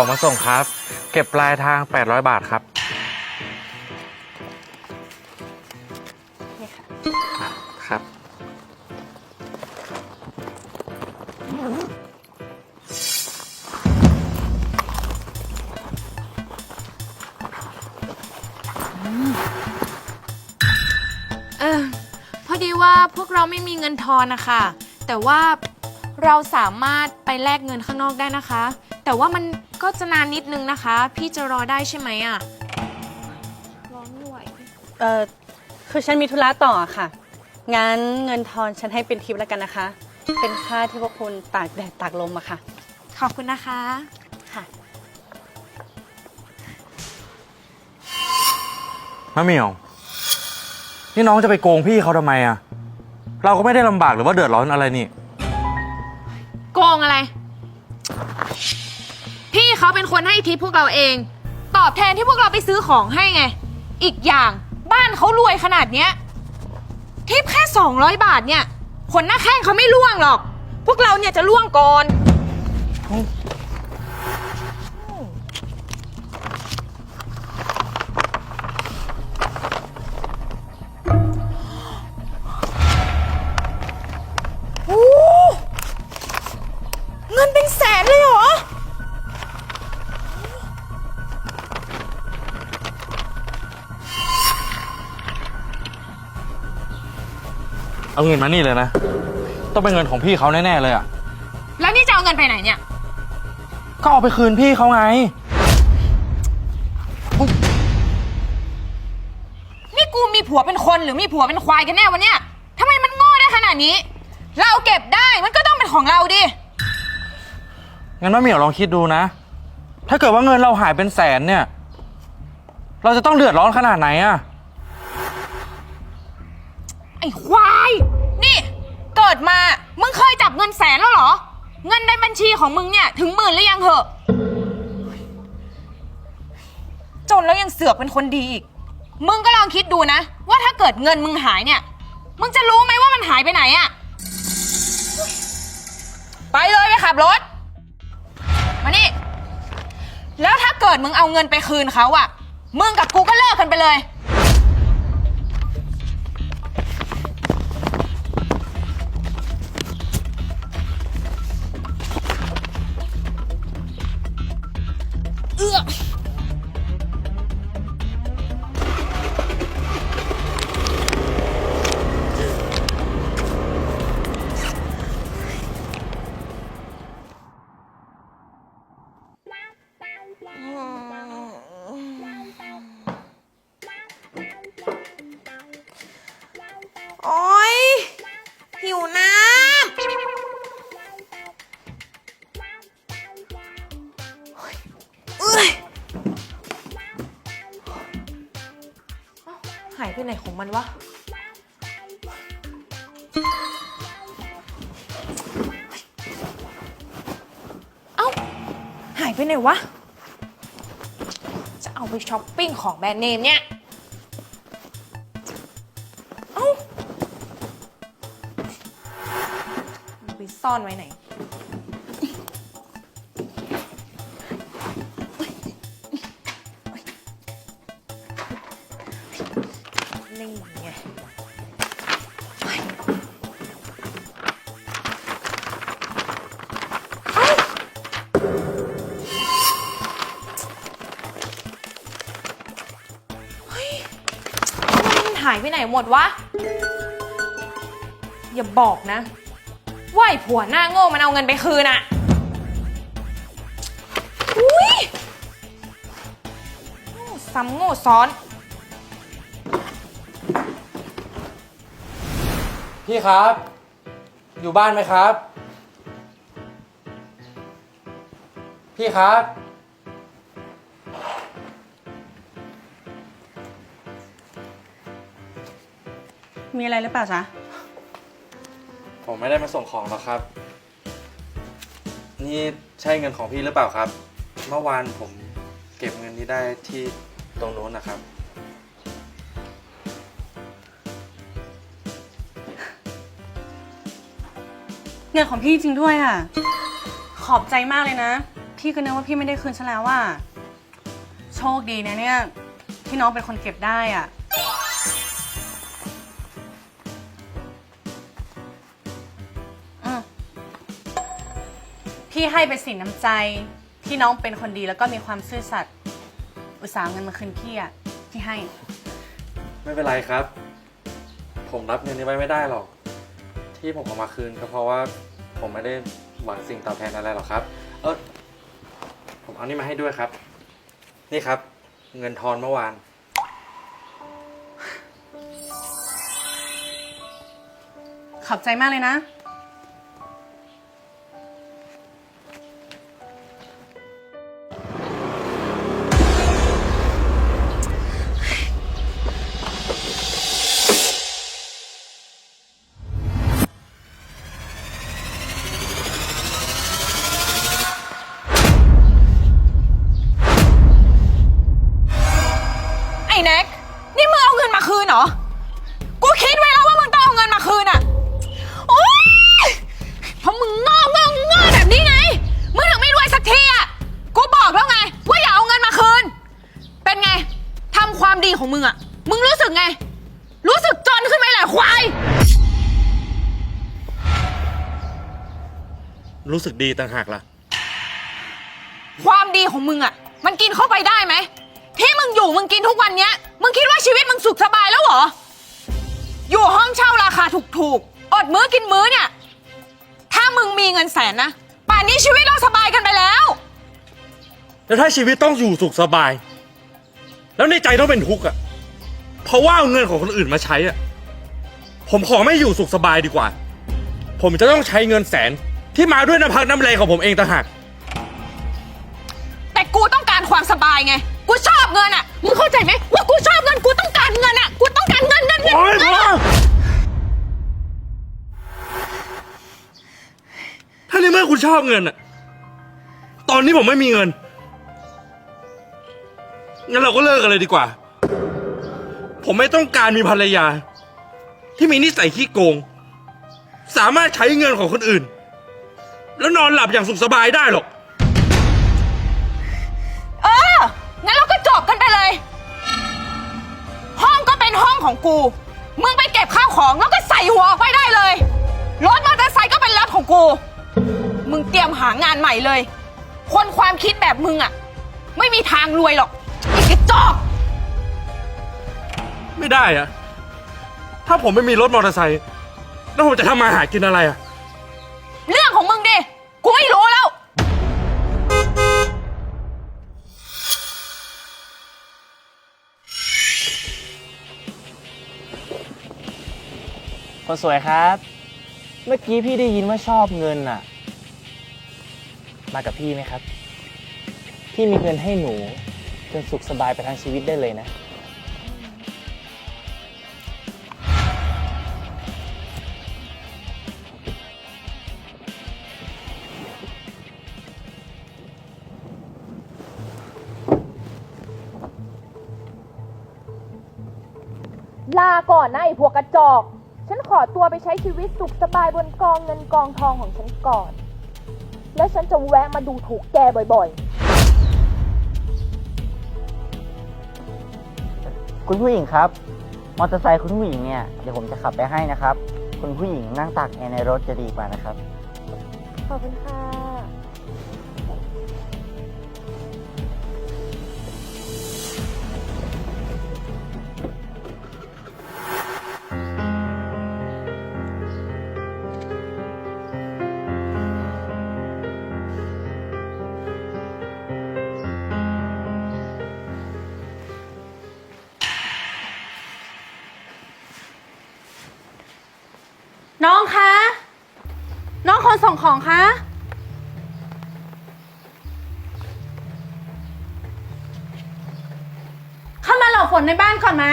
ของมาส่งครับ เก็บปลายทาง 800 บาทครับ นี่ค่ะ ครับ เออพอดีว่าพวกเราไม่มีเงินทอนนะคะ แต่ว่าเราสามารถไปแลกเงินข้างนอกได้นะคะ แต่ว่ามันก็จะนานนิดนึงนะคะ พี่จะรอได้ใช่ไหมอะ ร้อนไม่ไหวเออคือฉันมีธุระต่อค่ะ งั้นเงินทอนฉันให้เป็นทิปแล้วกันนะคะ เป็นค่าที่พวกคุณตากแดดตากลมอะค่ะ ขอบคุณนะคะ ค่ะ มะเหมียว นี่น้องจะไปโกงพี่เขาทำไมอะเราก็ไม่ได้ลำบากหรือว่าเดือดร้อนอะไรนี่ โกงอะไรพี่ เขาเป็นคนให้ทิปพวกเราเอง ตอบแทนที่พวกเราไปซื้อของให้ไง อีกอย่างบ้านเขารวยขนาดเนี้ยทิปแค่ 200 บาทเนี่ยขนหน้าแข้งเขาไม่ล่วงหรอก พวกเราเนี่ยจะล่วงก่อน เอาเงินมานี่เลยนะ ต้องเป็นเงินของพี่เขาแน่ๆเลยอะแล้วนี่จะเอาเงินไปไหนเนี่ย ก็เอาไปคืนพี่เขาไง นี่กูมีผัวเป็นคนหรือมีผัวเป็นควายกันแน่วันเนี้ยทำไมมันโง่ได้ขนาดนี้ เราเก็บได้มันก็ต้องเป็นของเราดิ งั้นมะเหมียวลองคิดดูนะ ถ้าเกิดว่าเงินเราหายเป็นแสนเนี่ย เราจะต้องเดือดร้อนขนาดไหนอะ ไอ้ควาย นี่ เกิดมา มึงเคยจับเงินแสนแล้วเหรอ เงินในบัญชีของมึงเนี่ย ถึงหมื่นหรือยังเหอะ จนแล้วยังเสือกเป็นคนดีอีก มึงก็ลองคิดดูนะ ว่าถ้าเกิดเงินมึงหายเนี่ย มึงจะรู้ไหมว่ามันหายไปไหนอะไปเลยไปขับรถ มานี่ แล้วถ้าเกิดมึงเอาเงินไปคืนเขาอะมึงกับกูก็เลิกกันไปเลยาหายไปไหนของมันวะ เอ้า หายไปไหนวะ จะเอาไปช้อปปิ้งของแบรนด์เนมเนี่ย เอ้า ไปซ่อนไว้ไหน นี่ไงเอ้าเฮ้ยหายไปไหนหมดวะ อย่าบอกนะ ว่าไอ้ผัวหน้าโง่มันเอาเงินไปคืนอะอุ้ยซ้ำโง่ซ้อน พี่ครับ อยู่บ้านไหมครับ พี่ครับ มีอะไรหรือเปล่าจ๊ะ ผมไม่ได้มาส่งของหรอกครับ นี่ใช่เงินของพี่หรือเปล่าครับ เมื่อวานผมเก็บเงินนี้ได้ที่ตรงโน้นนะครับ เงินของพี่จริงด้วยอะ ขอบใจมากเลยนะ พี่ก็นึกว่าพี่ไม่ได้คืนฉันแล้วว่าโชคดีนะเนี่ยที่น้องเป็นคนเก็บได้อะอืมพี่ให้เป็นสินน้ำใจ ที่น้องเป็นคนดีแล้วก็มีความซื่อสัตย์อุตส่าห์เงินมาคืนพี่อะพี่ให้ ไม่เป็นไรครับ ผมรับเงินนี้ไว้ไม่ได้หรอก ที่ผมเอามาคืนก็เพราะว่า ผมไม่ได้หวังสิ่งตอบแทนอะไรหรอกครับ เออผมเอานี่มาให้ด้วยครับ นี่ครับ เงินทอนเมื่อวาน ขอบใจมากเลยนะ กไง รู้สึกจนขึ้นไหมล่ะควาย รู้สึกดีต่างหากล่ะ ความดีของมึงอะมันกินเข้าไปได้ไหม ที่มึงอยู่มึงกินทุกวันเนี้ย มึงคิดว่าชีวิตมึงสุขสบายแล้วเหรอ อยู่ห้องเช่าราคาถูกๆ อดมื้อกินมื้อเนี่ย ถ้ามึงมีเงินแสนนะ ป่านนี้ชีวิตเราสบายกันไปแล้ว แล้วถ้าชีวิตต้องอยู่สุขสบาย แล้วในใจต้องเป็นทุกข์อะ เพราะว่าเอาเงินของคนอื่นมาใช้อะผมขอไม่อยู่สุขสบายดีกว่า ผมจะต้องใช้เงินแสนที่มาด้วยน้ำพักน้ำแรงของผมเองต่างหาก แต่กูต้องการความสบายไง กูชอบเงินอะมึงเข้าใจไหมว่ากูชอบเงิน กูต้องการเงินอะกูต้องการเงินเงินเงินโอ๊ยเงิพ่นอถ้าในเมื่อคุณชอบเงินอะตอนนี้ผมไม่มีเงิน งั้นเราก็เลิกกันเลยดีกว่า ผมไม่ต้องการมีภรรยา ที่มีนิสัยขี้โกง สามารถใช้เงินของคนอื่น แล้วนอนหลับอย่างสุขสบายได้หรอก เออ งั้นเราก็จบกันไปเลย ห้องก็เป็นห้องของกู มึงไปเก็บข้าวของแล้วก็ใส่หัวออกไปได้เลย รถมอเตอร์ไซค์ก็เป็นรถของกู มึงเตรียมหางานใหม่เลย คนความคิดแบบมึงอะไม่มีทางรวยหรอกไอ้กระจอก ไม่ได้อะถ้าผมไม่มีรถมอเตอร์ไซค์แล้วผมจะทำมาหากินอะไรอะเรื่องของมึงดิ กูไม่รู้แล้ว คนสวยครับ เมื่อกี้พี่ได้ยินว่าชอบเงินน่ะมากับพี่ไหมครับ พี่มีเงินให้หนูจนสุขสบายไปทั้งชีวิตได้เลยนะ ก่อนนะไอ้พวกกระจอก ฉันขอตัวไปใช้ชีวิตสุขสบายบนกองเงินกองทองของฉันก่อน แล้วฉันจะแวะมาดูถูกแกบ่อยๆคุณผู้หญิงครับ มอเตอร์ไซค์คุณผู้หญิงเนี่ยเดี๋ยวผมจะขับไปให้นะครับ คุณผู้หญิงนั่งตากแอร์ในรถจะดีกว่านะครับขอบคุณค่ะ น้องคะ น้องคนส่งของคะ เข้ามาหลบฝนในบ้านก่อนไหม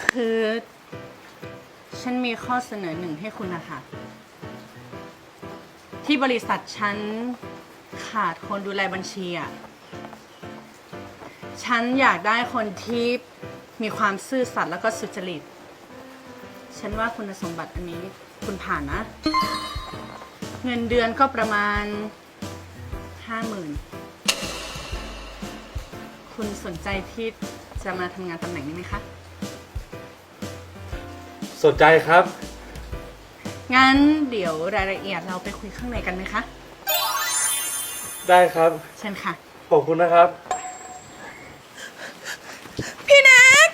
คือ ฉันมีข้อเสนอหนึ่งให้คุณนะคะ ที่บริษัทฉันขาดคนดูแลบัญชีอะ ฉันอยากได้คนที่มีความซื่อสัตย์แล้วก็สุจริต ฉันว่าคุณสมบัติอันนี้คุณผ่านนะ เงินเดือนก็ประมาณห้าหมื่นคุณสนใจที่จะมาทำงานตำแหน่งนี้ไหมคะ สนใจครับ งั้นเดี๋ยวรายละเอียดเราไปคุยข้างในกันไหมคะ ได้ครับ เชิญค่ะ ขอบคุณนะครับ พี่แน็ก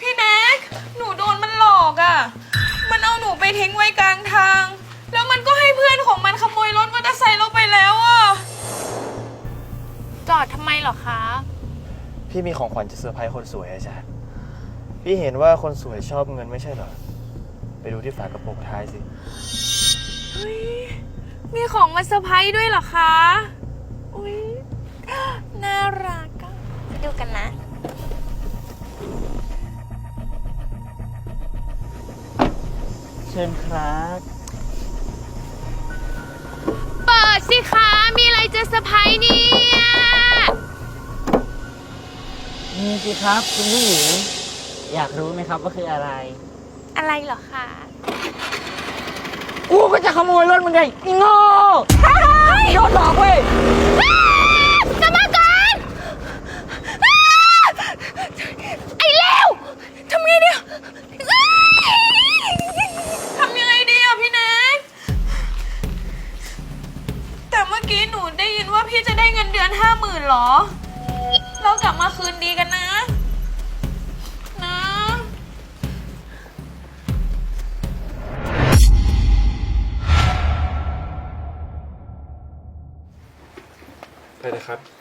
พี่แน็กหนูโดนมันหลอกอะ่ะ มันเอาหนูไปทิ้งไว้กลางทาง แล้วมันก็ให้เพื่อนของมันขโมยรถมอเตอร์ไซค์เราไปแล้วอะ่ะ จอดทำไมเหรอคะ พี่มีของขวัญจะเซอร์ไพรส์คนสวยอะจ๊ะพี่เห็นว่าคนสวยชอบเงินไม่ใช่เหรอ ไปดูที่ฝากระโปรงท้ายสิ เฮ้ยมีของมาเซอร์ไพรส์ด้วยเหรอคะ อุ้ยน่ารักอะไปดูกันนะ เชิญครับ เปิดสิคะ มีอะไรจะเซอร์ไพรส์เนี่ย นี่สิครับ คุณผู้หญิงอยากรู้ไหมครับว่าคืออะไร อะไรเหรอคะกูก็จะขโมยรถมึงไงอีโง่โดนหลอกเว้ยกรรมการไอ้เลวทำไงเนี่ยทำยังไงดีอะพี่แน็กแต่เมื่อกี้หนูได้ยินว่าพี่จะได้เงินเดือนห้าหมื่นหรอ เรากลับมาคืนดีกัน ไปเลยครับ